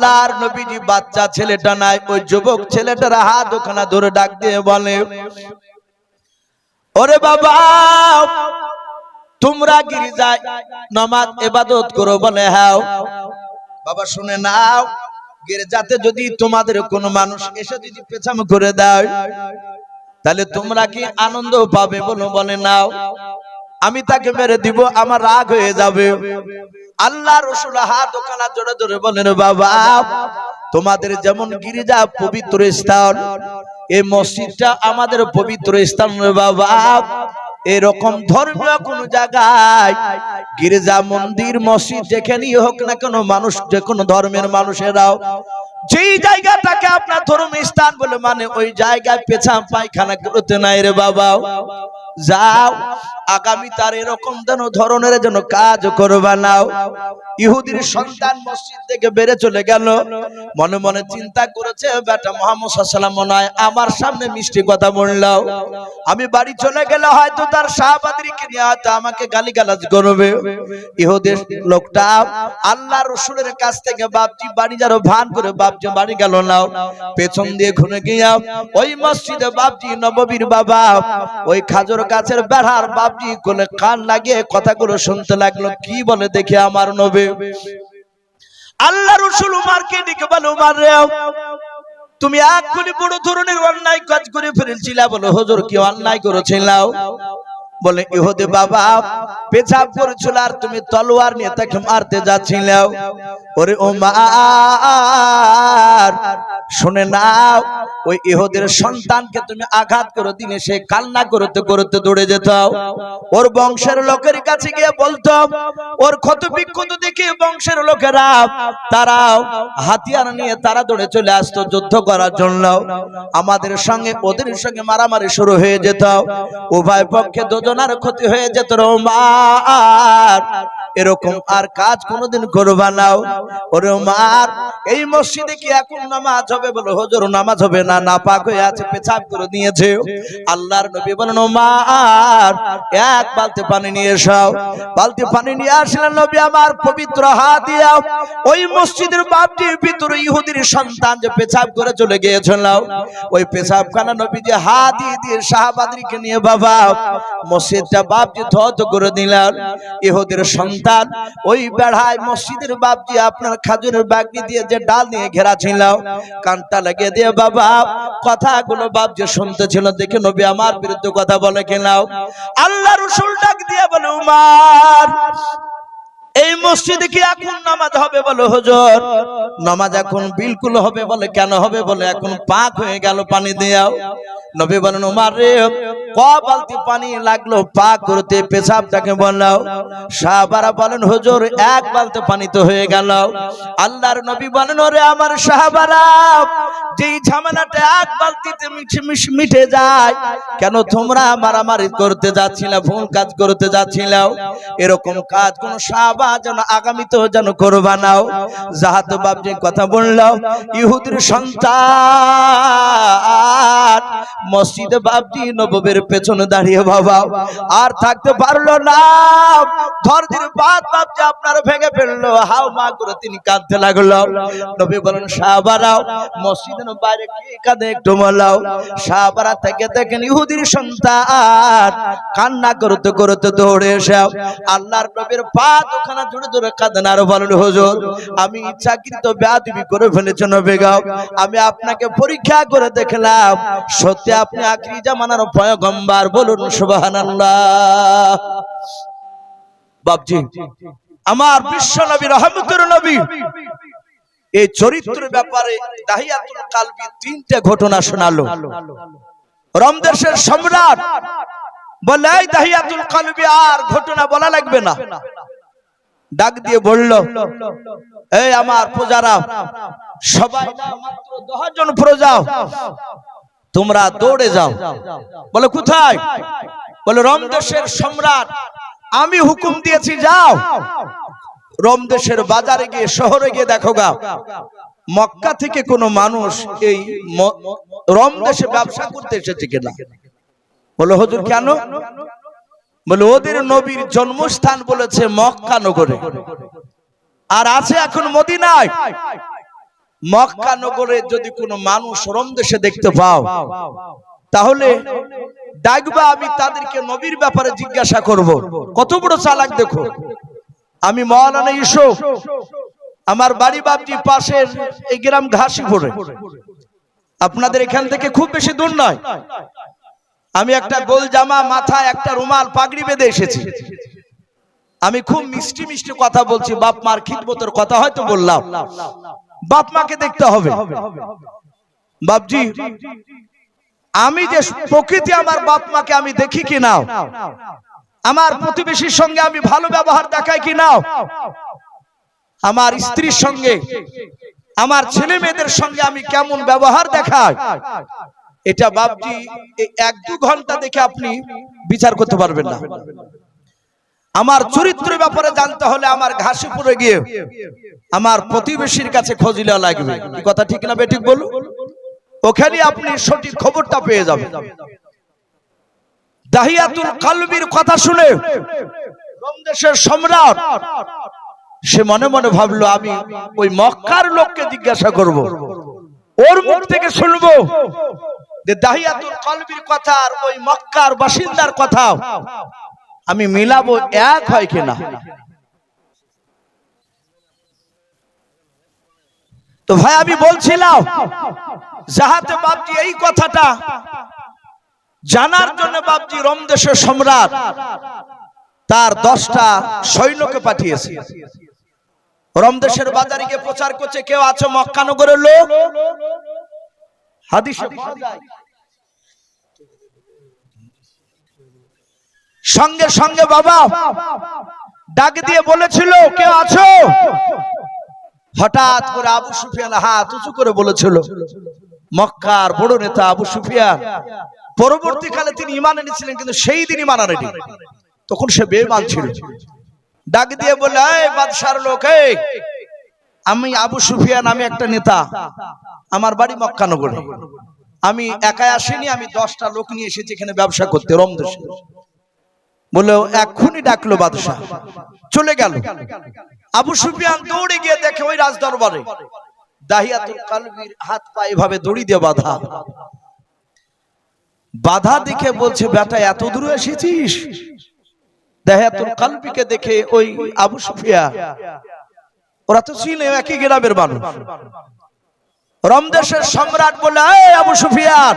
আল্লাহর নবীজি বাচ্চা ছেলেটা নাই, ওই যুবক ছেলেটার হাত ওখানে ধরে ডাক দিয়ে বলে, ওরে বাবা, তোমরা গির্জায় নামাজ এবাদত করো বলে হ্যাঁ। বাবা, শুনে নাও, গির্জাতে যদি তোমাদের কোনো মানুষ এসে যদি পেছাম করে দেয়, তাহলে তোমরা কি আনন্দ পাবে বলো, বলে নাও। আমি তাকে মেরে দিব, আমার রাগ হয়ে যাবে। আল্লাহ রসুল হাত ওখানা জোরে জোরে বলেন, বাবা, তোমাদের যেমন গির্জা পবিত্র স্থান এই মসজিদটা আমাদের পবিত্র স্থান বাবা। এরকম ধর্মীয় কোন জায়গায় গির্জা মন্দির, মসজিদ যেখানেই হোক না কেন মানুষ, যে কোনো ধর্মের মানুষেরাও যেই জায়গাটাকে আপনার ধর্ম স্থান বলে মানে ওই জায়গায় পেছাম পায়খানা করতে নাই রে বাবা। যাও আগামী তার এরকম যেন ধরনের যেন কাজ করবা নাও। ইহুদির সন্তান মসজিদ থেকে বেড়ে চলে গেল। মনে মনে চিন্তা করেছে, বেটা মোহাম্মদ হয় আমার সামনে মিষ্টি কথা বললাও। আমি বাড়ি চলে গেলে হয়তো তার শাহবাদীকে নিয়ে হয়তো আমাকে গালিগালাজ করবে। ইহুদের লোকটা, আল্লাহ রসুলের কাছ থেকে বাপজি বাড়ি যারো, ভান করে বাপজি বাড়ি গেল নাও। পেছন দিয়ে ঘুরে গিয়া, ওই মসজিদে বাপজি নববীর বাবা, ওই খাজর গাছের বেড়ার বাপজি কোলে কান লাগিয়ে কথাগুলো শুনতে লাগল। কি বলে দেখে আমার নবী? আল্লাহ রসুল উমারকে ডেকে বলে, উমার তুমি এক্ষুনি বড় ধরনের অন্যায় কাজ করে ফেলেছিলা বলো হজুর কি অন্যায় করেছিলাও বলে, ইহুদে বাবা, পেছাব করেছিল আর তুমি তলোয়ার নিয়ে তাকে মারতে যাচ্ছিলাও ওরে ও মার শুনে নাও ওই ইহুদের সন্তানকে তুমি আঘাত করে, দিনে সে কান্না করতে করতে দৌড়ে যেত ওর বংশের লোকের কাছে গিয়ে বলতো ওর ক্ষত বিক্ষত দেখে বংশের লোকেরা, তারাও হাতিয়ার নিয়ে তারা দৌড়ে চলে আসতো যুদ্ধ করার জন্য। আমাদের সঙ্গে, ওদের সঙ্গে মারামারি শুরু হয়ে যেত। উভয় পক্ষে দুজনার ক্ষতি হয়ে যেত রোমার এরকম আর কাজ কোনোদিন করবা নাও ওরে মার এই মসজিদে কি এখন নামাজ হবে বলে? হজর, নামাজ হবে না। না পাক হয়ে আছে, পেছাব করে নিয়েছে। আল্লাহর নবী বলেন মার এক বালতি পানি নিয়ে এসো। বালতি পানি নিয়ে আসলেন নবী, আমার পবিত্র হাত দিয়া ওই মসজিদের বাপটির ভিতরে ইহুদির সন্তান যে পেছাব করে চলে গিয়েছিল। ওই পেছাব খানা নবী যে হাত দিয়ে দিয়ে শাহবাদরিকে নিয়ে, বাবা, মসজিদটা বাপজি ধত করে দিলেন ইহুদির সন্তান ওই বেড়ায় মসজিদের বাপজি আপনার খাজুরের বাগনি দিয়ে যে ডাল নিয়ে ঘেরা ছিল। কানটা লাগিয়ে দিয়ে, বাবা কথাগুলো বাপ যে শুনতেছিল দেখে নবী আমার বিরুদ্ধে কথা বলে কেনাও আল্লাহ রসুল ডাক দিয়ে বলে, উমার, এই মসজিদে কি এখন নামাজ হবে বলে হজর? নামাজ এখন বিলকুল হবে বলে কেন হবে বলে এখন পাক হয়ে গেল, পানি দেয়াও। নবী বলেন, উমার রে ক বালতি পানি লাগল পা করতে পেশাবটাকে বললাও সাহাবারা বলেন, হুজুর, এক বালতি পানি তো হয়ে গেল। আল্লাহর নবী বলেন, ওরে আমার সাহাবারা, যেই ঝামেলাটা এক বালতিতে মিটে যায়, কেন তোমরা মারামারি করতে যাচ্ছিল, ভুল কাজ করতে যাচ্ছিল? এরকম কাজ কোন সাহাবা যেন আগামীতেও যেন করবা নাও যাহাতে বাবজি কথা বললাম ইহুদির সন্তান মসজিদে বাবজি নববের পেছনে দাঁড়িয়ে বাবা, আর থাকতে পারল না। ধরদির বাদ বাবজি আপনার ভেঙে ফেলল। হাও মা করে তিনি কাঁদতে লাগল। নবী বলেন সাহাবারাও মসজিদের বাইরে কে কাঁদে একটু বলাও? সাহাবারা থেকে দেখেন ইহুদির সন্তান। কান্না করতে করতে দৌড়ে এসে আল্লাহর নবীর পা দোকানা জুড়ে জুড়ে কাঁদেন। আর বলেন, হুজুর, আমি ইচ্ছাকৃত বেয়াদবি করে ফেলেছি নবী গাও আমি আপনাকে পরীক্ষা করে দেখলাম। সত্যি আপনি আখরি জামানার পয়গম্বর বলুন সুবহানাল্লাহ। বাপজি, আমার বিশ্ব নবী, রহমতুর নবী, এই চরিত্রের ব্যাপারে কালবি তিনটে ঘটনা শোনালো। রমদেশের সম্রাট বলে, এই দাহিয়াতুল কালবি আর ঘটনা বলা লাগবে না। ডাক দিয়ে বলল, এই আমার প্রজারা সবাই দশ জন প্রজা তোমরা দৌড়ে যাও। বলে, কোথায়? বলে রমদেশের সম্রাট, আমি হুকুম দিয়েছি, যাও। রমদেশের বাজারে গিয়ে, শহরে গিয়ে দেখো গা। মক্কা থেকে কোনো মানুষ এই রমদেশে ব্যবসা করতে এসেছে কিনা? বলে, হুজুর, কেন? বলে, ওদের নবীর জন্মস্থান বলেছে মক্কা নগরে। আর আছে এখন মদিনায়। মক্কা নগরে যদি কোনো মানুষ রোম দেশে দেখতে পাও, তাহলে ডাকবা আমি তাদেরকে নবীর ব্যাপারে জিজ্ঞাসা করব। কত বড় চালাক দেখো। আমি মহারানা ইসো আমার বাড়ি বাপজি পাশের এই গ্রাম ঘাসি ঘাসিপুরে। আপনাদের এখান থেকে খুব বেশি দূর নয়। আমি একটা গোল জামা, মাথায় একটা রুমাল, পাগড়ি বেঁধে এসেছি। আমি খুব মিষ্টি মিষ্টি কথা বলছি, বাপ মার খিদমতের কথা হয়তো বললাম। বাপ মাকে দেখতে হবে। বাপজি, আমি যে প্রকৃতি আমার বাপ মাকে আমি দেখি কি নাও? আমার প্রতিবেশীর সঙ্গে আমি ভালো ব্যবহার দেখাই কি নাও? আমার স্ত্রীর সঙ্গে, আমার ছেলে মেয়েদের সঙ্গে আমি কেমন ব্যবহার দেখাই? এটা বাপজি এক দু ঘণ্টা দেখে আপনি বিচার করতে পারবেন না। আমার চরিত্র ব্যাপারে জানতে হলে আমার ঘাসিপুরে গিয়ে আমার প্রতিবেশীর কাছে খোঁজিলা লাগবে। কথা ঠিক না বেঠিক বলুন? ওখানে আপনি সঠিক খবরটা পেয়ে যাবেন। দাহিয়াতুল কালবির কথা শুনে সম্রাট, সে মনে মনে ভাবলো, আমি ওই মক্কার লোককে জিজ্ঞাসা করব। ওর মুখ থেকে শুনব যে দাহিয়াতুল কলবির কথা আর ওই মক্কার বাসিন্দার কথা। আমি মিলাবো এক হয় কিনা? তো ভাই, আমি বলছিলাম, যাহাতে বাপজি এই কথাটা জানার জন্য বাপজি রমদেশের সম্রাট তার দশটা সৈন্যকে পাঠিয়েছে। রমদেশের বাজারে গিয়ে প্রচার করছে, কেউ আছে মক্কানগরের লোক? হাদিসে যায়। সঙ্গে সঙ্গে বাবা ডাক দিয়ে বলেছিল কেউ আছো? হঠাৎ করে আবু সুফিয়ান হাত উঁচু করে বলেছিল, মক্কার বড় নেতা আবু সুফিয়ান, পরবর্তীকালে তিনি ইমান এনেছিলেন, কিন্তু সেই দিন ইমান আনেনি। তখন সে বেমান ছিল। ডাক দিয়ে বলে বাদশার লোক আমি আবু সুফিয়ান, আমি একটা নেতা, আমার বাড়ি মক্কানগরে। আমি একাই আসিনি, আমি দশটা লোক নিয়ে এসেছি এখানে ব্যবসা করতে, রমদেশে। বলে এক্ষুনি ডাকলো বাদশাহ। চলে গেল। আবু সুফিয়ান দৌড়ে গিয়ে দেখে ওই রাজ দরবারে দাহিয়াতুল কালবির হাত পা এভাবে দড়ি দিয়ে বাধা। বাধা দেখে বলছে, বেটা, এত দূরে এসেছিস? দাহিয়াতুল কালবিকে দেখে ওই আবু সুফিয়া, ওরা তো ছিল একই গ্রামের মানুষ। রমদেশের সম্রাট বলে আবু সুফিয়ান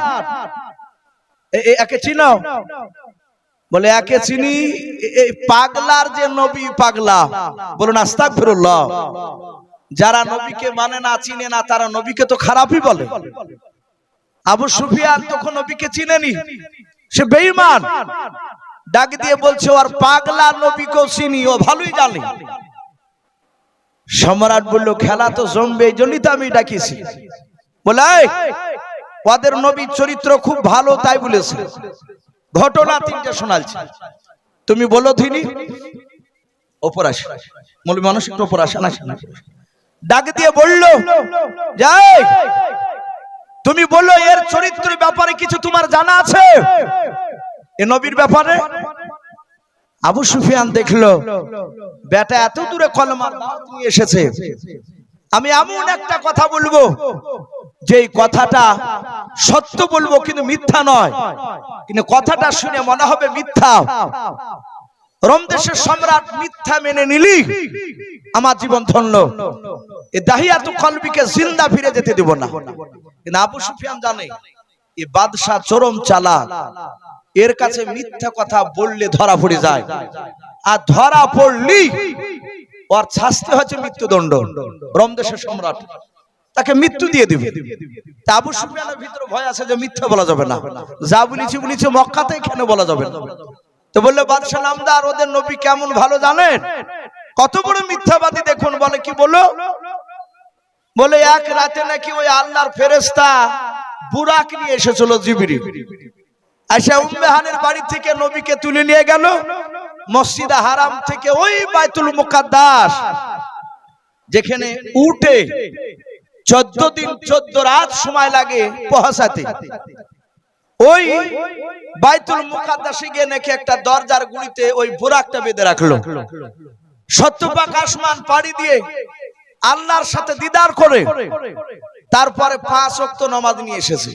একে চিনো বলে একে চিনি এই পাগলার যে নবী পাগলা। বলুন আস্তাক ফিরুল্লাহ যারা নবীকে মানে না চিনে না তারা নবীকে তো খারাপই বলে। আবু সুফিয়ান তখন নবীকে চিনেনি। সে বেঈমান। ডাক দিয়ে বলছে ওর পাগলা নবীকেও চিনি ও ভালোই জানে। সম্রাট বলল খেলা তো জমবে এই জন্যই তো আমি ডাকিছি। বলে ওদের নবীর চরিত্র খুব ভালো তাই বলেছে। ঘটনা তিনটে শোনালছি। তুমি বলো তিনি ওপর আসে। মানুষ একটু ওপর আসে না ডাক দিয়ে বলল, যাই, তুমি বলল এর চরিত্রের ব্যাপারে কিছু তোমার জানা আছে? এ নবীর ব্যাপারে? আবু সুফিয়ান দেখল, বেটা, এত দূরে কলমার নিয়ে এসেছে। আমি এমন একটা কথা বলব যে কথাটা সত্য বলব কিন্তু মিথ্যা নয়। কিন্তু কথাটা শুনে মনে হবে মিথ্যা। রমদেশের সম্রাট মিথ্যা মেনে নিলি, আমার জীবন ধন্য। জিন্দা ফিরে যেতে দেব না। কিন্তু আবু সুফিয়ান জানে, এ বাদশাহ চরম চালাক। এর কাছে মিথ্যা কথা বললে ধরা পড়ে যায়। আর ধরা পড়লি, ওর শাস্তি হচ্ছে মৃত্যুদণ্ড। রমদেশের সম্রাট তাকে মৃত্যু দিয়ে দিবে। আবু সুফিয়ানের ভিতরে ভয় আছে যে মিথ্যা বলা যাবে না। যা বলেছি বলেছি মক্কাতে কেন বলা যাবে না? তো বললে বাদশাহ নামদার ওদের নবী কেমন ভালো জানেন? কত বড় মিথ্যাবাদী দেখুন বলে কি বলো বলে এক রাতে নাকি ওই আল্লাহর ফেরেস্তা বুরাক নিয়ে এসেছিল জিবিরি আচ্ছা উম্মেহানের বাড়ি থেকে নবীকে তুলে নিয়ে গেল। মসজিদে হারাম থেকে ওই বাইতুল মুকাদ্দাস যেখানে উঠে চোদ্দ দিন, চোদ্দ রাত সময় লাগে পহাসাতে ওই বাইতুল মুকাদ্দাসে গিয়ে নাকি একটা দরজার গুড়িতে ওই বোরাকটা বেঁধে রাখল। সত্যপাক আসমান পাড়ি দিয়ে আল্লাহর সাথে দিদার করে তারপরে পাঁচ অক্ত নমাজ নিয়ে এসেছে।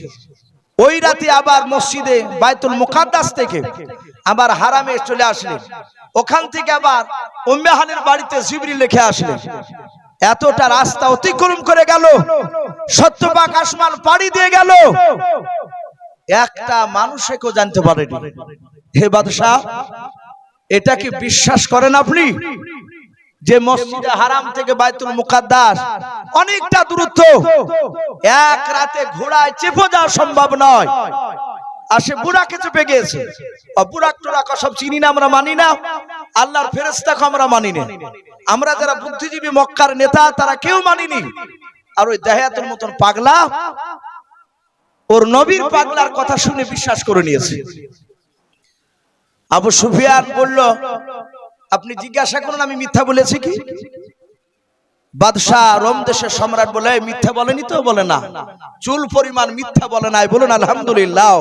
ওই রাতে আবার মসজিদে বাইতুল মুকাদ্দাস থেকে আবার হারামে চলে আসলেন। ওখান থেকে আবার উম্মেহানের বাড়িতে জিবরি লিখে আসলেন। এতটা রাস্তা অতিক্রম করে গেল। সত্যবাক আসমান পাড়ি দিয়ে গেল। একটা মানুষে কেউ জানতে পারেনি। হে বাদশাহ, এটা কি বিশ্বাস করেন আপনি? যে মসজিদে হারাম থেকে বাইতুল মুকাদ্দাস অনেকটা দূরত্ব, এক রাতে ঘোড়ায় চেপে যাওয়া সম্ভব নয়। আর সে বুড়াকে চেপে গিয়েছে। বুড়াক টুরাক সব চিনি না, আমরা মানি না। আল্লাহর ফেরেস্তাকে আমরা মানি না আমরা যারা বুদ্ধিজীবী মক্কার নেতা, তারা কেউ মানিনি। আর ওই দেহায়াতের মতন পাগলা, ওর নবীর পাগলার কথা শুনে বিশ্বাস করে নিয়েছে। আবু সুফিয়ান বলল, আপনি জিজ্ঞাসা করুন, আমি মিথ্যা বলেছি কি? বাদশাহ রোম দেশের সম্রাট বলে মিথ্যা বলেনি তো? বলে, না। চুল পরিমাণ মিথ্যা বলে নাই। বলুন, আলহামদুলিল্লাহ।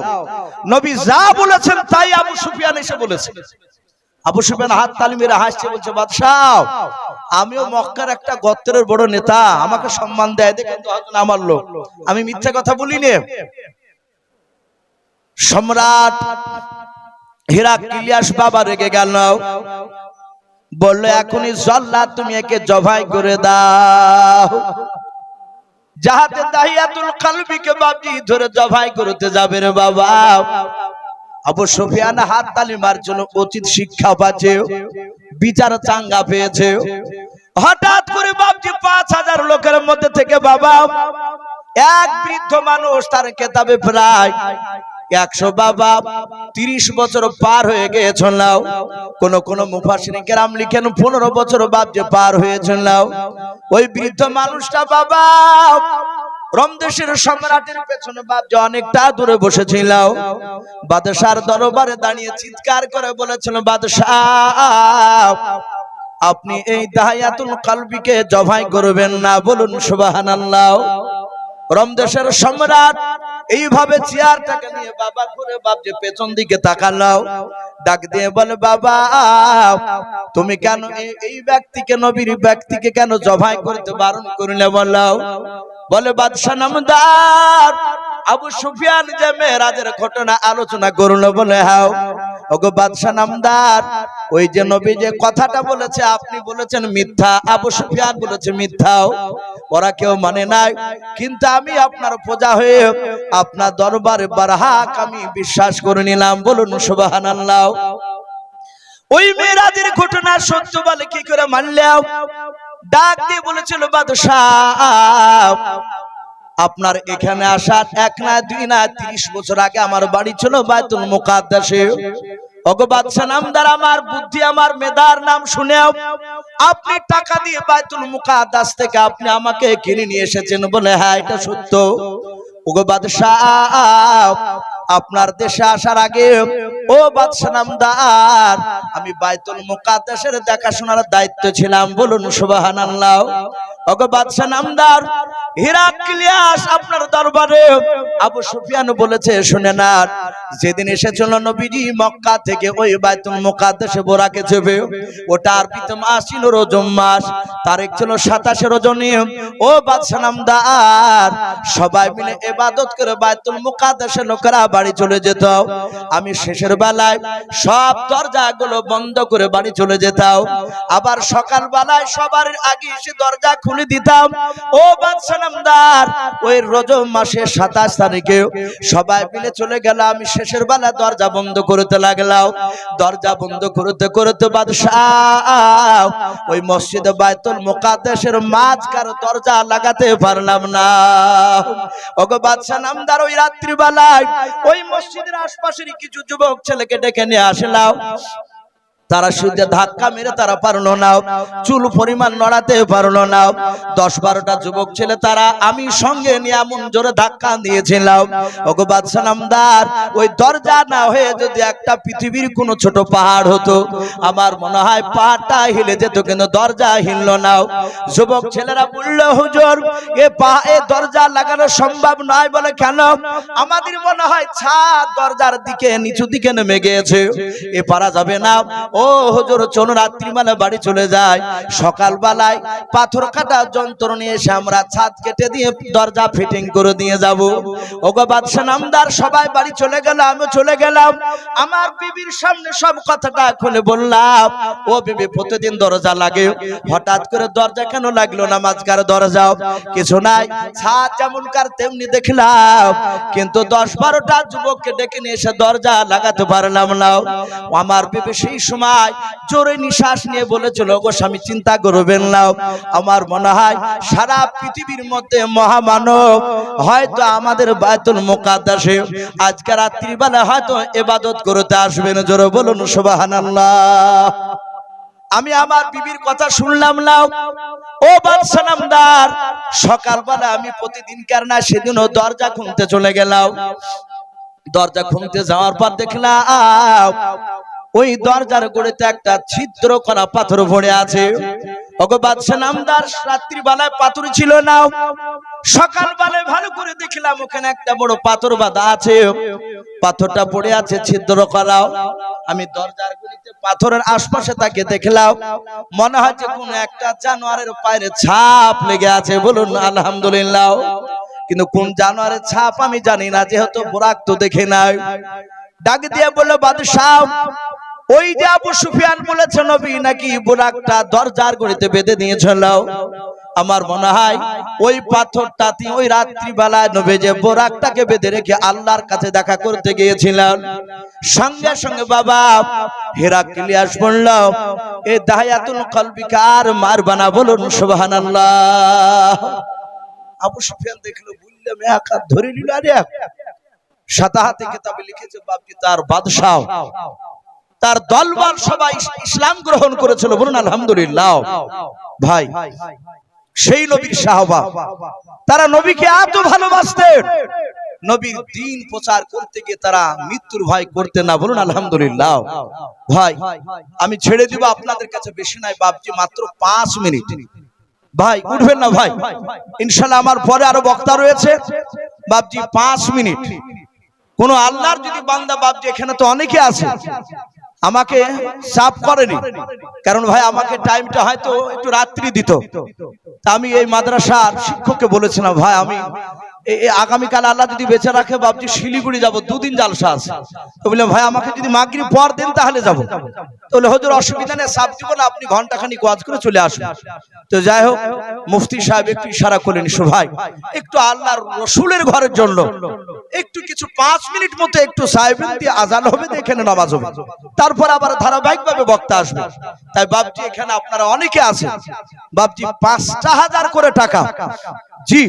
নবী যা বলেছেন, তাই আবু সুফিয়ান এসে বলেছে। আবু সুফিয়ান হাত তালি মেরে হাসছে, বলছে, বাদশাহ, আমিও মক্কার একটা গত্রের বড় নেতা, আমাকে সম্মান দেয়, দেখেন আমার লোক। আমি মিথ্যা কথা বলিনি। সম্রাট হিরাক্লিয়াস বাবা রেগে গেল। বলল, এখনই জল্লা তুমি একে জবাই করে দাও। যাহাতে দাহিয়াতুল কালবিকে বাবজি ধরে জবাই করতে যাবে রে বাবা। আবু সুফিয়ান হাত তালি মার জন্য উচিত শিক্ষা পাচ্ছে, বিচার চাঙ্গা পেয়েছে। হঠাৎ করে বাবজি পাঁচ হাজার লোকের মধ্যে থেকে বাবা, এক বৃদ্ধ মানুষ তার কেতাবে প্রায় একশো বাবা তিরিশ বছর পার হয়ে গিয়েছেন নাও। কোন কোন মুফাসিনী কেরাম লিখেন, পনেরো বছর বাপ যে পার হয়েছেন নাও। ওই বৃদ্ধ মানুষটা বাবা রমদেশের সম্রাটের পেছনে বাপ যে অনেকটা দূরে বসেছিল। বাদশার দরবারে দাঁড়িয়ে চিৎকার করে বলেছিল, বাদশাহ, আপনি এই দাহায়াতুল কালবিকে জবাই করবেন না, বলুন সুবহানাল্লাহ। রমদেশের সম্রাট এইভাবে চেয়ারটাকে নিয়ে বাবা ঘুরে বাপ যে পেছন দিকে তাকালাও ডাক দিয়ে বলে, বাবা, তুমি কেন এই- এই ব্যক্তিকে, নবীর ব্যক্তিকে কেন জবাই করতে বারণ করিলে বলাও বলে, বাদশাহ নামদার, আবু সুফিয়ান যে মেয়েরাজের ঘটনা আলোচনা করল বলে, হাও, ওগো বাদশাহ নামদার, ওই যে নবী যে কথাটা বলেছে, আপনি বলেছেন মিথ্যা, আবু সুফিয়ান বলেছে মিথ্যাও ওরা কেউ মানে নাই, কিন্তু আমি আপনার প্রজা হয়ে আপনার দরবারে বারহাক আমি বিশ্বাস করে নিলাম, বলুন সুবহানাল্লাহ। ওই মেয়েরাজের ঘটনা সত্য বলে কি করে মানলাম ডাক দিয়ে বলেছিল, বাদশাহ, আপনার এখানে আসার এক না দুই না তিরিশ বছর আগে আমার বাড়ি ছিল বাইতুল মুকাদ্দাসে। ওগো বাদশা আমার বুদ্ধি, আমার মেধার নাম শুনেও আপনি টাকা দিয়ে বাইতুল মুকাদ্দাস থেকে আপনি আমাকে কিনে নিয়ে এসেছেন বলে হ্যাঁ এটা সত্য। ওগো বাদশাহ, আপনার দেশে আসার আগে ও বাদশা নামদার, আমি বাইতুল মুকাদ্দাসের দেখাশোনার দায়িত্ব ছিলাম, বলুন সুবহানাল্লাহ। ওগো বাদশা নামদার, হিরাক্লিয়াস আপনার দরবারে, আবু সুফিয়ান বলেছে, শুনে না যেদিন এসেছিল নবীজি মক্কা থেকে ওই বাইতুল মুকাদ্দাসে বোরাকে চেপে, ওটা আরবিতে মাস ছিল রজম মাস, তারিখ ছিল সাতাশে রজনী। ও বাদশা নামদার, সবাই মিলে ইবাদত করে বাইতুল মুকাদ্দাসে লোকেরা বাড়ি চলে যেত। আমি শেষের বেলায় সব দরজাগুলো বন্ধ করে বাড়ি চলে যেতাম। আবার সকাল বেলায় সবার আগে এসে দরজা খুলে দিতাম। ও বাদশানামদার ওই রজব মাসের সাতাশ তারিখে সবাই মিলে চলে গেল আমি শেষের বেলা দরজা বন্ধ করতে লাগলাম। দরজা বন্ধ করতে করতে বাদশাহ ওই মসজিদে বাইতুল মুকাদ্দাসের মাঝকার দরজা লাগাতে পারলাম না। ওগো বাদশাহ নামদার, ওই রাত্রিবেলায় ওই মসজিদের আশপাশের কিছু যুবক ছেলেকে ডেকে নিয়ে আসলাম। তারা শুধু ধাক্কা মেরে তারা পারল না। চুল পরিমাণ নড়াতে পারল না। দশ বারোটা যুবক ছেলে তারা আমি সঙ্গে নিয়ে এমন জোরে ধাক্কা দিয়েছিলাম। ওগো বাদশা নামদার, ওই দরজা না হয়ে যদি একটা পৃথিবীর কোনো ছোট পাহাড় হতো, আমার মনে হয় পাহাড়টা হিলে যেত, কিন্তু দরজা হিললো না। যুবক ছেলেরা বলল, হুজুর, এ পা, এ দরজা লাগানো সম্ভব নয় বলে কেন? আমাদের মনে হয় ছাদ দরজার দিকে নিচু দিকে নেমে গিয়েছে। এ পারা যাবে না। ও হুজুর চলো রাত্রি মানে বাড়ি চলে যায় সকাল বেলায় পাথর কাটা যন্ত্র নিয়ে এসে আমরা ছাদ কেটে দিয়ে দরজা ফিটিং করে দিয়ে যাব। ওগো বাদশা নামদার, সবাই বাড়ি চলে গেল আমি চলে গেলাম। আমার বিবির সামনে সব কথাটা খুলে বললাম। ও বিবি, প্রতিদিন দরজা লাগে। হঠাৎ করে দরজা কেন লাগল না? মাঝকার দরজাও কিছু নাই। ছাদ যেমন কার তেমনি দেখলাম। কিন্তু দশ বারোটা যুবককে ডেকে নিয়ে এসে দরজা লাগাতে পারলাম না। আমার বিবি সেই সময় জোরে নিঃশ্বাস নিয়ে বলেছিল গো স্বামী, চিন্তা করবেন না। আমার মনে হয় সারা পৃথিবীর মধ্যে মহামানব হয়তো আমাদের বায়তুল মুকাদ্দাসে আজকে রাত্রিবেলা হয়তো এবাদত করতে আসবেন। জোরে বলুন, সুবহানাল্লাহ। আমি আমার বিবির কথা শুনলাম না। ও বাদশা নামদার, সকালবেলা আমি প্রতিদিনকার না সেদিনও দরজা খুলতে চলে গেলাম। দরজা খুলতে যাওয়ার পর দেখলাম ওই দরজার গোড়েতে একটা ছিদ্র করা পাথর ভরে আছে। ওগো বাদশা নামদার রাত্রি বেলায় পাথর ছিল না। সকাল বেলায় ভালো করে দেখলাম ওখানে একটা বড় পাথর বাঁধা আছে। পাথরটা পড়ে আছে ছিদ্র করা আমি দরজার গুলিতে পাথরের আশপাশে তাকে দেখলাম। মনে হয় যে কোন একটা জানোয়ারের পায়ের ছাপ লেগে আছে বলুন, আলহামদুলিল্লাহ। কিন্তু কোন জানোয়ারের ছাপ আমি জানি না, যেহেতু বোরাক তো দেখে নাই। ডাক দিয়ে বলল, বাদশাহ, ওই যে আবু সুফিয়ান বলেছে নবী, নাকি বোরাকটা দরজার গড়িতে বেঁধে দিয়েছিল আমার মনে হয় ওই পাথরটা পাথরটাতে ওই রাত্রি বেলায় নবে যে বোরাকটাকে বেঁধে রেখে আল্লাহর কাছে দেখা করতে গিয়েছিলাম সঙ্গে সঙ্গে বাবা হেরাক্লিয়াস বলল, এ দাহায়াতুল কলবিকার মার বানা বলুন সুবহানাল্লাহ। আবু সুফিয়ান দেখল বুঝলে মেয়াকা ধরে নিল আরে সাতাহাতে কিতাবে লিখেছে বাপজি তার বাদশাহ? তার দলবল সবাই ইসলাম গ্রহণ করেছিল বলুন আলহামদুলিল্লাহ। ভাই, সেই নবীর সাহবা, তারা নবীকে এত ভালোবাসতেন। নবীর দিন প্রচার করতে গিয়ে তারা মৃত্যুর ভয় করতে না বলুন আলহামদুলিল্লাহ। ভাই, আমি ছেড়ে দিব আপনাদের কাছে বেশি নাই বাপজি মাত্র পাঁচ মিনিট। ভাই, উঠবেন না ভাই। ইনশাল্লাহ আমার পরে আরও বক্তা রয়েছে। বাপজি পাঁচ মিনিট। কোন আল্লাহর যদি বান্দা বাপ যে এখানে তো অনেকে আছে। আমাকে চাপ করেনি। কারণ ভাই, আমাকে টাইমটা হয়তো একটু রাত্রি দিত। আমি এই মাদ্রাসার শিক্ষককে বলেছিলাম, ভাই, আমি আগামীকাল আল্লাহ যদি বেঁচে রাখে, ভাবছি শিলিগুড়ি যাব, দুদিন জালসা আছে। তো বললাম, ভাই, আমাকে যদি মাগরি পর দেন তাহলে যাব। তাহলে হজুর, অসুবিধা নেই, সাপ দিব না আপনি ঘন্টাখানি কাজ করে চলে আসুন। তো যাই হোক, মুফতি সাহেব একটু ইশারা করলেন ভাই, একটু আল্লাহর রসুলের ঘরের জন্য, একটু কিছু পাঁচ মিনিট মতো একটু সাহেবের দিয়ে আজান হবে এখানে নামাজ হবে। তারপর আবার ধারাবাহিক ভাবে বক্তা আসবে। তাই বাপজি এখানে আপনারা অনেকে আছেন। বাপজি পাঁচটা হাজার করে টাকা। জি,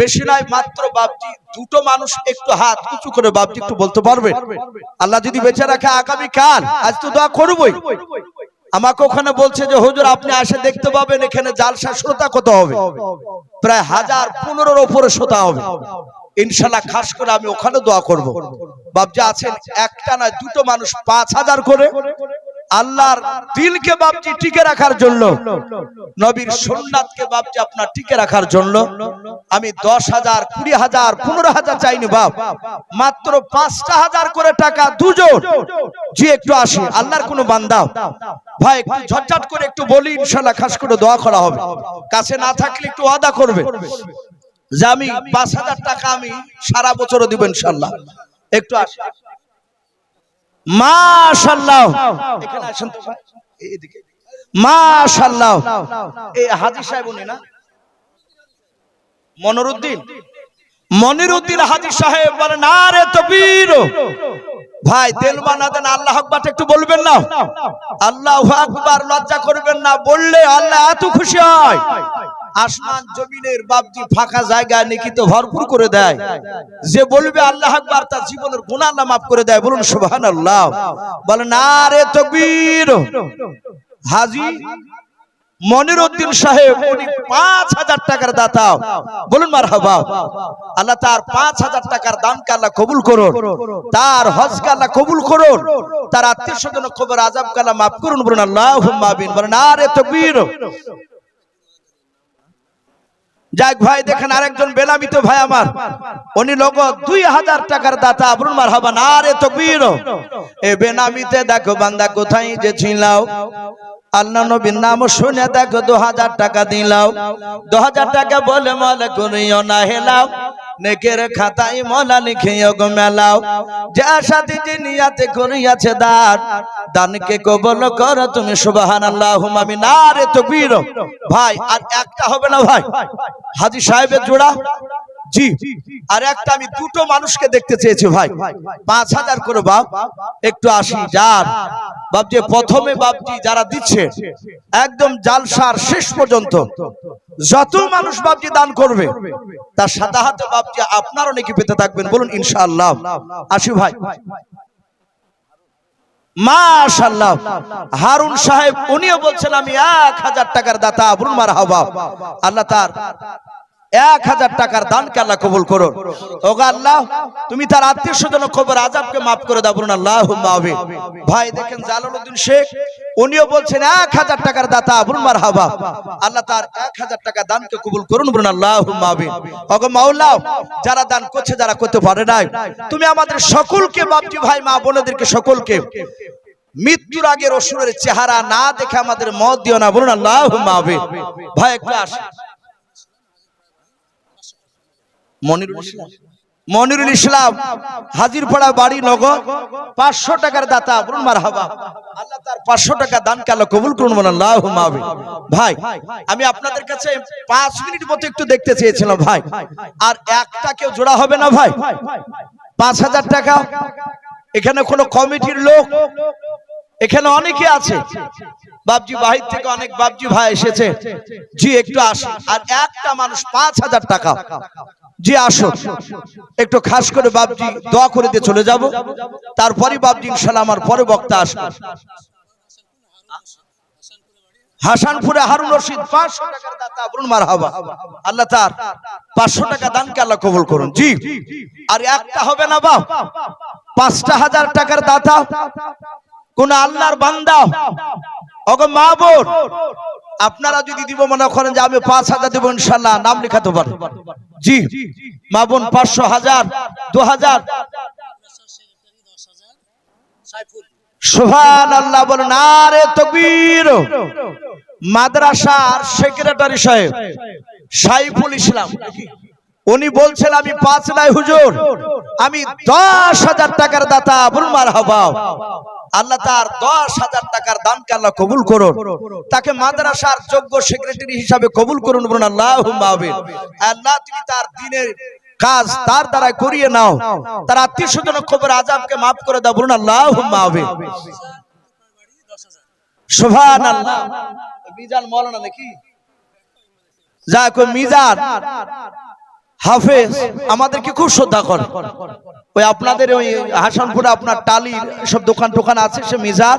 বেশি নয় মাত্র বাপজি দুটো মানুষ একটু হাত উঁচু করে বাপজি একটু বলতে পারবে? আল্লাহ যদি বেঁচে রাখে আগামী কাল, আজ তো দোয়া করবই। আমাকে ওখানে বলছে যে, হুজুর, আপনি আসে দেখতে পাবেন, এখানে জালসা শ্রোতা কত হবে? প্রায় হাজার পনেরোর ওপরে শ্রোতা হবে। ইনশাল্লাহ খাস করে আমি ওখানে দোয়া করব। বাপজি আছেন, একটা নয়, দুটো মানুষ পাঁচ হাজার করে। আল্লাহর দিলকে বাপজি টিকে রাখার জন্য। নবীর সোননাথকে বাপজি আপনার টিকে রাখার জন্য। আমি দশ হাজার, কুড়ি হাজার, পনেরো হাজার চাইনি বাপ। মাত্র পাঁচটা হাজার করে টাকা দুজন। যে একটু আসি, আল্লাহর কোনো বান্দা। ভাই ঝটঝট করে একটু বলি, ইনশাল্লাহ খাস করে দোয়া করা হবে। কাছে না থাকলে একটু আদা করবে। যে আমি পাঁচ হাজার টাকা আমি সারা বছরও দিব ইনশাল্লাহ। একটু আসি। মাশাল্লাহ এখানে আসেন তো ভাই। এইদিকে মাশাল্লাহ এই হাজি সাহেব উনি না? মনিরুদ্দিন। মনিরুদ্দিন হাজি সাহেব বলে না রে তকবীর ভাই তেল বানা দেন আল্লাহ আকবার একটু বলবেন না? আল্লাহ আকবার লজ্জা করবেন না বললে আল্লাহ এত খুশি হয়। আসমান জমিনের বাপজি ফাঁকা জায়গা নাকি তো ভরপুর করে দেয়। যে বলবে আল্লাহ আকবার, তার জীবনের গুনাহ আল্লাহ মাফ করে দেয়। বলুন, সুবহানাল্লাহ। বলে না রে তকবীর। হাজি মনিরুদ্দিন সাহেব, উনি পাঁচ হাজার টাকার দাতা। বলুন মার হাবা আল্লাহ তার পাঁচ হাজার টাকার দানকে আল্লাহ কবুল করুন। তার হজকে আল্লাহ কবুল করুন। তার আত্মীয় স্বজন খবর আজাব আল্লাহ মাফ করুন বলুন আল্লাহ মাবিন বলেন আরে তকবীর। যাক ভাই, দেখেন আরেকজন বেলামিত ভাই আমার। উনি লোক দুই হাজার টাকার দাতা আবরুন মার হবান আরে তো বীর এ বেনামিতে দেখো বান্দা কোথায় যে ছিলাও। আল্লাহ নবীর নাম শুনে দেখো দু হাজার টাকা দিলাও। দু হাজার টাকা বলে মলে করিও না, হেলাও। নেকের খাতায় মলা লিখিও মেলাও। যা সাথে যে নিয়াতে করিয়াছে দান, দানকে কবল কর তুমি সুবাহান আল্লাহ আমি না রে ভাই, আর একটা হবে না ভাই? হাজি সাহেবের জোড়া? জি, আর একটা আমি দুটো মানুষকে দেখতে চেয়েছি ভাই। পাঁচ হাজার করে বাপ। একটু আসি যার বাপজি প্রথমে বাপজি যারা দিচ্ছে একদম জালসার শেষ পর্যন্ত যত মানুষ বাপজি দান করবে তার সাদা হাতে বাপজি আপনারও নাকি পেতে থাকবেন বলুন ইনশাআল্লাহ। আসি ভাই। মাশাল্লাহ হারুন সাহেব উনিও বলছেন আমি এক হাজার টাকার দাতা বলুন মার হাবা আল্লাহ তার এক হাজার টাকার দানকে আল্লাহ কবুল করুন। ওগা আল্লাহ, তুমি তার আত্মীয় স্বজন খবর আজাবকে মাফ করে দাও বলুন আল্লাহ মাহবে ভাই, দেখেন জালালউদ্দিন শেখ, উনিও বলছেন এক হাজার টাকার দাতা, বলুন মার হাবা আল্লাহ তার এক হাজার টাকা দানকে কবুল করুন বলুন আল্লাহ মাহবে ওগো মাওলা যারা দান করছে, যারা করতে পারে নাই, তুমি আমাদের সকলকে বাপজি ভাই, মা বোনেদেরকে সকলকে। মৃত্যুর আগের অসুরের চেহারা না দেখে আমাদের মত দিও না বলুন আল্লাহ মাহবে ভাই, একটু আসে মনিরুল ইসলাম। মনিরুল ইসলাম, হাজিরপাড়া বাড়ি নগর, পাঁচশো টাকার দাতা মার হাবা আল্লাহ তার পাঁচশো টাকা দান কালো কবুল করুন বলুন ভাই, আমি আপনাদের কাছে পাঁচ মিনিট মতো একটু দেখতে চেয়েছিলাম, ভাই। আর একটা কেউ জোড়া হবে না, ভাই? পাঁচ হাজার টাকা। এখানে কোনো কমিটির লোক? এখানে অনেকে আছে। বাবজি বাহির থেকে অনেক বাবজি ভাই এসেছে। জি, একটু আসে আর একটা মানুষ পাঁচ হাজার টাকা। জি, আসো। একটু খাস করে বাবজি দোয়া করে দিয়ে চলে যাব। তারপরে বাবজি ইনশাল্লাহ আমার পরে বক্তা আসবে। হাসানপুরে হারুন রশিদ, পাঁচশো টাকার দাতা বলুন হাবা আল্লাহ তার পাঁচশো টাকা দানকে আল্লাহ কবুল করুন। জি, আর একটা হবে না বাপ, পাঁচটা হাজার টাকার দাতা। কোন আল্লাহর বান্দা। ওগো মা বোন, আপনারা যদি দিব মনে করেন যে আমি পাঁচ হাজার দেবো ইনশাল্লাহ, নাম লেখাতে পারেন। জি, মা বোন পাঁচশো হাজার, দু হাজার। সোহান আল্লাহ বলেন, আরে তকবীর। মাদ্রাসার সেক্রেটারি সাহেব, সাইফুল ইসলাম। উনি বলছেন, আমি পাঁচ নাই, হুজুর। আমি দশ হাজার টাকার দাতা বুলমার হবাও আল্লাহ তার দশ হাজার টাকার দানকে আল্লাহ কবুল করুন। তাকে মাদ্রাসার যোগ্য সেক্রেটারি হিসাবে কবুল করুন বলুন আল্লাহ আল্লাহ, তুমি তার দিনের কাজ তার দ্বারা করিয়ে নাও। তার আত্মীয় স্বজন খবর আজাবকে মাফ করে দাও বলুন আল্লাহ সুভান আল্লাহ মিজান মৌলানা নাকি? ওই মিজান। হাফেজ আমাদেরকে খুব শ্রদ্ধা করে। ওই আপনাদের ওই হাসানপুরে আপনার টালির সব দোকান টোকান আছে, সে মিজান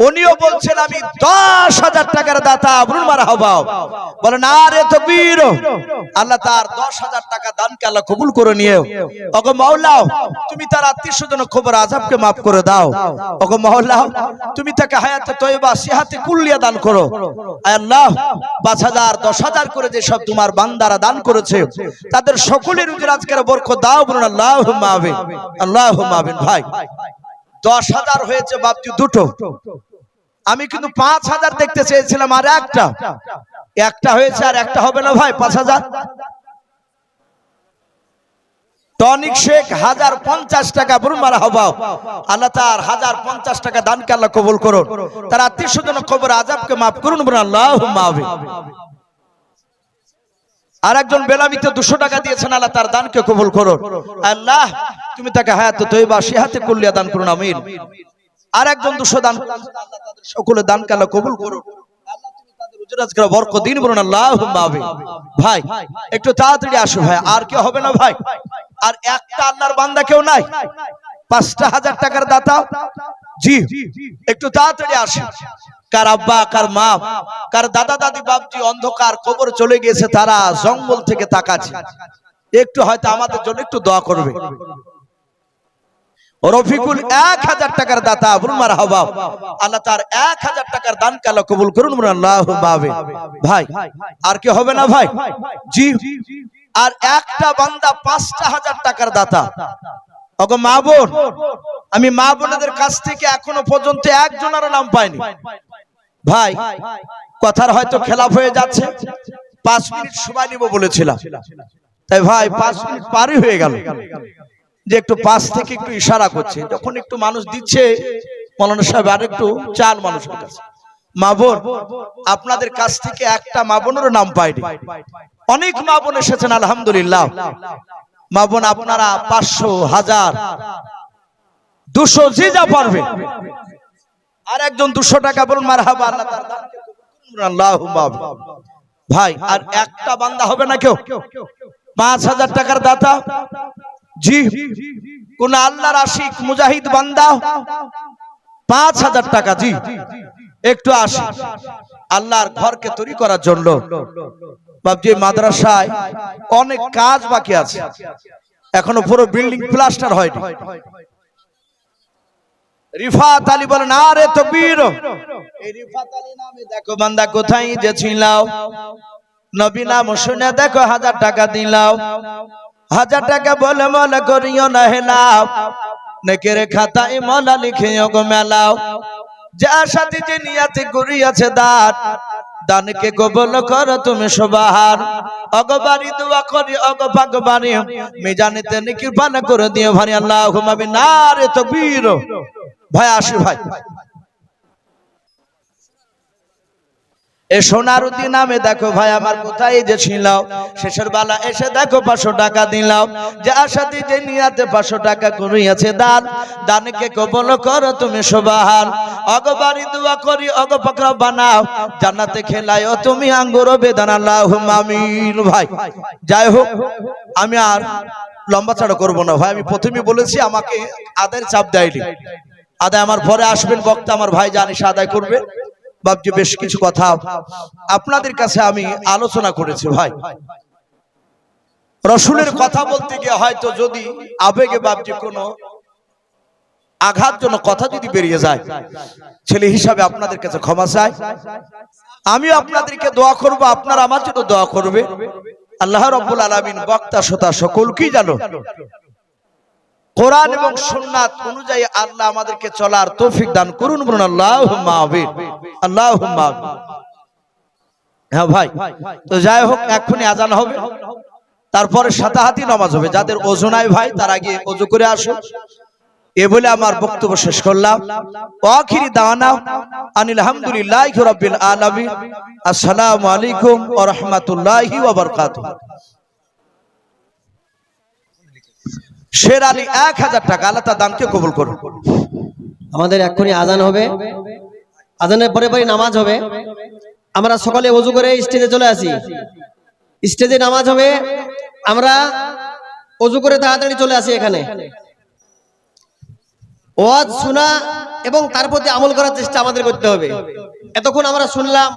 উনিও বলছেন, আমি দশ হাজার টাকার দাতা বলুন মারা হবাও বলে, না রে তো বীর আল্লাহ তার দশ হাজার টাকা দানকে আল্লাহ কবুল করে নিয়েও। ওগো মাওলাও তুমি তার আত্মীয় স্বজন খবর আজাবকে মাফ করে দাও। ওগো মাওলাও তুমি তাকে হায়াতে তৈবা সিহাতে কুল্লিয়া দান করো। আল্লাহ, পাঁচ হাজার, দশ হাজার করে যে সব তোমার বান্দারা দান করেছে, তাদের সকলের রুজির আজকের বরকত দাও বলুন আল্লাহ মাহবিন আল্লাহ মাহবিন ভাই। দশ হাজার হয়েছে বাপজি দুটো। আমি কিন্তু পাঁচ হাজার দেখতে চেয়েছিলাম, আর একটা। একটা হয়েছে আর একটা হবে না ভাই, পাঁচ হাজার। টনিক শেখ, হাজার পঞ্চাশ টাকা বলুন মারা হবাও আল্লাহ তার হাজার পঞ্চাশ টাকা দানকে আল্লাহ কবুল করুন। তার আত্মীয় স্বজন খবর আজাবকে মাফ করুন আল্লাহ মাহবিন আর একজন বেলামিতে দুশো টাকা দিয়েছেন, আল্লাহ তার দানকে কবুল করুন আল্লাহ, তুমি তাকে হায়াত তৈবা সে হাতে কুল্লিয়া দান করুন, আমিন। আর একজন দুশো দান সকলে দান কালা কবুল করুন ভাই, একটু তাড়াতাড়ি আসো ভাই, আর কেউ হবে না ভাই। আর একটা আল্লাহর বান্দা কেউ নাই। পাঁচটা হাজার টাকার দাতা। জি, একটু তাড়াতাড়ি আসে কার আব্বা, কার মা, কার দাদা, দাদি, বাপজি, অন্ধকার, কবর চলে গেছে তারা জঙ্গল থেকে তাকাচ্ছে। একটু হয়তো আমাদের জন্য একটু দোয়া করবে। রফিকুল এক হাজার টাকার দাতা বলুন মার হাবা আল্লাহ তার এক হাজার টাকার দান কালা কবুল করুন ভাই, আর কি হবে না ভাই? জি, আর একটা বান্দা পাঁচটা হাজার টাকার দাতা। মা বোন, আমি মা বোনেদের কাছ থেকে এখনও পর্যন্ত একজনের নাম পাইনি। ভাই, কথার হয়তো খেলাফ হয়ে যাচ্ছে। পাঁচ মিনিট সময় নিব বলেছিলাম। তাই ভাই, পাঁচ মিনিট পারই হয়ে গেল। যে একটু পাশ থেকে একটু ইশারা করছে। যখন একটু মানুষ দিচ্ছে, মৌলানা সাহেব আর একটু চাল মানুষের কাছে। আপনাদের কাছ থেকে একটা মা বোনেরও নাম পাইনি। অনেক মা বোন এসেছেন, আলহামদুলিল্লাহ। মা বোন, আপনারা পাঁচশো হাজার, দুশো যে যা পারবে। আর একজন দুশো টাকা বলুন মার হাবা। ভাই, আর একটা বান্দা হবে না কেউ? পাঁচ হাজার টাকার দাতা? জি, কোন আল্লাহর আশিক মুজাহিদ বান্দা? পাঁচ হাজার টাকা, জি। একটু আসি। আল্লাহর ঘরকে তৈরি করার জন্য। বাবজি মাদ্রাসায় অনেক কাজ বাকি আছে। এখনও পুরো বিল্ডিং প্লাস্টার হয়নি। রিফাত আলী বলেন, আরে তো বীর এই রিফাত আলী নামে দেখো বান্দা কোথায় যে ছিলাও। নবী নাম শুনে দেখো হাজার টাকা দিলাও। হাজার টাকা বলে মনে করিও না হেলাও নেকের খাতায় মলা লিখে গো মেলাও। যা সাথে যে নিয়াতে করিয়াছে দাঁত দানকে কবল কর তুমি সবাহার অগবারি দোয়া করি অগভাগবারি মিজানিতে নিকির পান করে দিও ভারি আল্লাহ ঘুমাবি না রে তো বীর ভাই, আসি ভাই। এ সোনারুদ্দি নামে দেখো ভাই, আমার কোথায় যে ছিল? শেষের বেলা এসে দেখো পাঁচশো টাকা দিলাম। যে আশাতে যে নিয়াতে পাঁচশো টাকা করিয়াছে দান। দানকে কবল করো তুমি সবাহান। অগবারি দোয়া করি, অগ পাকড়া বানাও। জান্নাতে খেলায় তুমি আঙ্গুর বেদান আল্লাহ আমিন। ভাই, যাই হোক, আমি আর লম্বা ছাড়া করব না। ভাই, আমি প্রথমে বলেছি, আমাকে আদায়ের চাপ দেয়নি। আদায় আমার পরে আসবেন, বক্তা আমার ভাই জানিস আদায় করবে। বাবজি বেশ কিছু কথা আপনাদের কাছে আমি আলোচনা করেছি, ভাই। রসুলের কথা বলতে গিয়ে হয়তো যদি আবেগে বাবজি কোনো আঘাতজনক কথা যদি বেরিয়ে যায়, ছেলে হিসাবে আপনাদের কাছে ক্ষমা আমি আপনাদেরকে দোয়া করব, আপনারা আমার জন্য দোয়া করবে। আল্লাহ রব্বুল আলামিন বক্তা, শ্রোতা সকলকেই জানো কোরআন এবং সুন্নাত অনুযায়ী আল্লাহ আমাদেরকে চলার তৌফিক দান করুন বলুন আমিন। আমিন। হ্যাঁ ভাই, তো যাই হোক, এক্ষুনি আজান হবে। তারপরে সাতাহাতি নামাজ হবে। যাদের ওজু নাই ভাই, তারা গিয়ে ওজু করে আসুন এ বলে আমার বক্তব্য শেষ করলাম। আখিরি আনিল হামদুলিল্লাহি রাব্বিল আসসালামু আলাইকুম ওয়া রাহমাতুল্লাহি শের আলী এক হাজার টাকা, আল্লাহ দানকে কবুল করুন আমাদের এক্ষুনি আজান হবে। আজানের পরে পরে নামাজ হবে। আমরা সকালে উজু করে স্টেজে চলে আসি। স্টেজে নামাজ হবে, আমরা উজু করে তাড়াতাড়ি চলে আসি এখানে। ওয়াজ শোনা এবং তার প্রতি আমল করার চেষ্টা আমাদের করতে হবে। এতক্ষণ আমরা শুনলাম